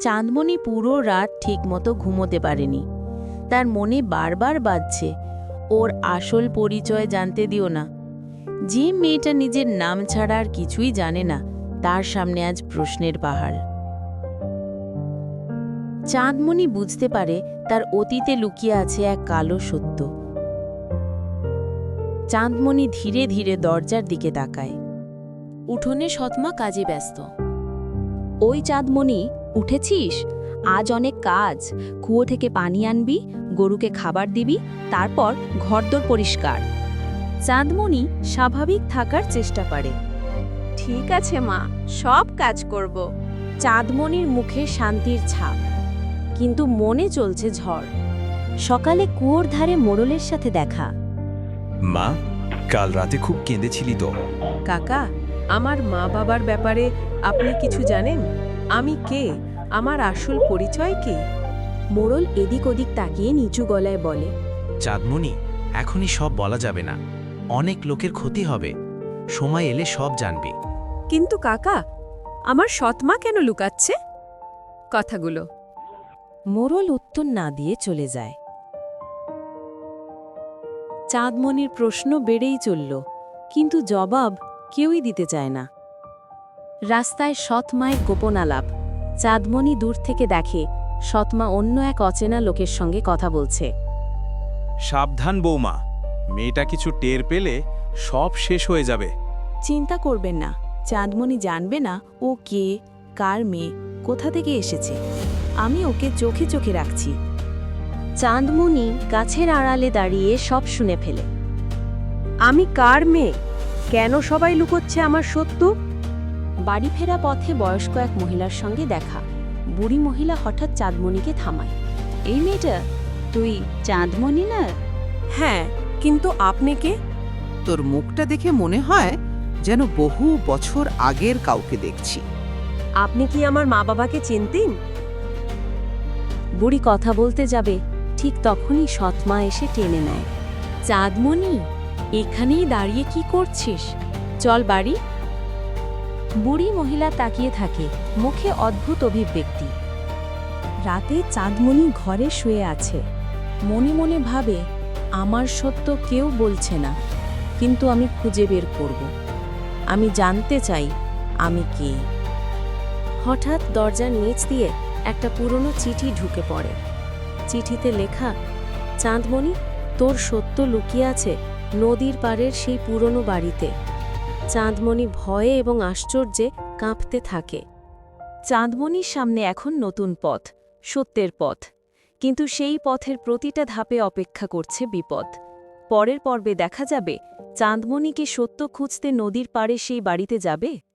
চাঁদমণি পুরো রাত ঠিকমতো ঘুমোতে পারেনি। তার মনে বারবার বাজছে, ওর আসল পরিচয় জানতে দিও না। যে মেয়েটা নিজের নাম ছাড়া আর কিছুই জানে না, তার সামনে আজ প্রশ্নের পাহাড়। চাঁদমণি বুঝতে পারে তার অতীতে লুকিয়ে আছে এক কালো সত্য। চাঁদমণি ধীরে ধীরে দরজার দিকে তাকায়। উঠোনে সৎমা কাজে ব্যস্ত। ওই চাঁদমণি উঠেছিস? আজ অনেক কাজ। কুয়ো থেকে পানি আনবি গরুকে খাবার দিবি তারপর ঘরদোর পরিষ্কার। চাঁদমণি স্বাভাবিক থাকার চেষ্টা করে। ঠিক আছে মা সব কাজ করব। চাঁদমণির মুখে শান্তির ছাপ। কিন্তু মনে চলছে ঝড়। সকালে কুয়োর ধারে মোড়লের সাথে দেখা। মা কাল রাতে খুব কেঁদেছিলি তো। কাকা আমার মা বাবার ব্যাপারে আপনি কিছু জানেন? আমি কে? আমার আসল পরিচয় কি? মোড়ল এদিক ওদিক তাকিয়ে নিচু গলায় বলে চাঁদমণি এখনই সব বলা যাবে না। অনেক লোকের ক্ষতি হবে। সময় এলে সব জানবি। কিন্তু কাকা আমার সৎমা কেন লুকাচ্ছে? কথাগুলো। মোরল উত্তর না দিয়ে চলে যায়। চাঁদমণির প্রশ্ন বেড়েই চলল কিন্তু জবাব কেউই দিতে চায় না। রাস্তায় সৎমায়ের গোপন আলাপ চাঁদমণি দূর থেকে দেখে সৎমা অন্য এক অচেনা লোকের সঙ্গে কথা বলছে। সাবধান বৌমা মেয়েটা কিছু টের পেলে সব শেষ হয়ে যাবে। চিন্তা করবেন না চাঁদমণি জানবে না ও কে কার মেয়ে কোথা থেকে এসেছে। আমি ওকে চোখে চোখে রাখছি। চাঁদমণি গাছের আড়ালে দাঁড়িয়ে সব শুনে ফেলে। আমি কার মেয়ে? কেন সবাই লুকোচ্ছে আমার সত্য? বাড়ি ফেরা পথে বয়স্ক এক মহিলার সঙ্গে দেখা। বুড়ি মহিলা হঠাৎ চাঁদমণিকে থামায়। এই মেয়েটা তুই চাঁদমণি না? হ্যাঁ কিন্তু আপনি কে? তোর মুখটা দেখে মনে হয় যেন বহু বছর আগের কাউকে দেখছি। আপনি কি আমার মা বাবাকে চিনতেন? বুড়ি কথা বলতে যাবে ঠিক তখনই সৎমা এসে টেনে নেয়। চাঁদমণি এখানেই দাঁড়িয়ে কি করছিস? চল বাড়ি। বুড়ি মহিলা তাকিয়ে থাকে, মুখে অদ্ভুত অভিব্যক্তি। রাতে চাঁদমণি ঘরে শুয়ে আছে। মনে মনে ভাবে, আমার সত্য কেউ বলছে না, কিন্তু আমি খুঁজে বের করব। আমি জানতে চাই, আমি কে? হঠাৎ দরজার নিচ দিয়ে একটা পুরনো চিঠি ঢুকে পড়ে। চিঠিতে লেখা, চাঁদমণি, তোর সত্য লুকিয়ে আছে নদীর পাড়ের সেই পুরনো বাড়িতে। চাঁদমণি ভয়ে এবং আশ্চর্যে কাঁপতে থাকে। চাঁদমণির সামনে এখন নতুন পথ, সত্যের পথ। কিন্তু সেই পথের প্রতিটা ধাপে অপেক্ষা করছে বিপদ। পরের পর্বে দেখা যাবে চাঁদমণিকে সত্য খুঁজতে নদীর পাড়ে সেই বাড়িতে যাবে?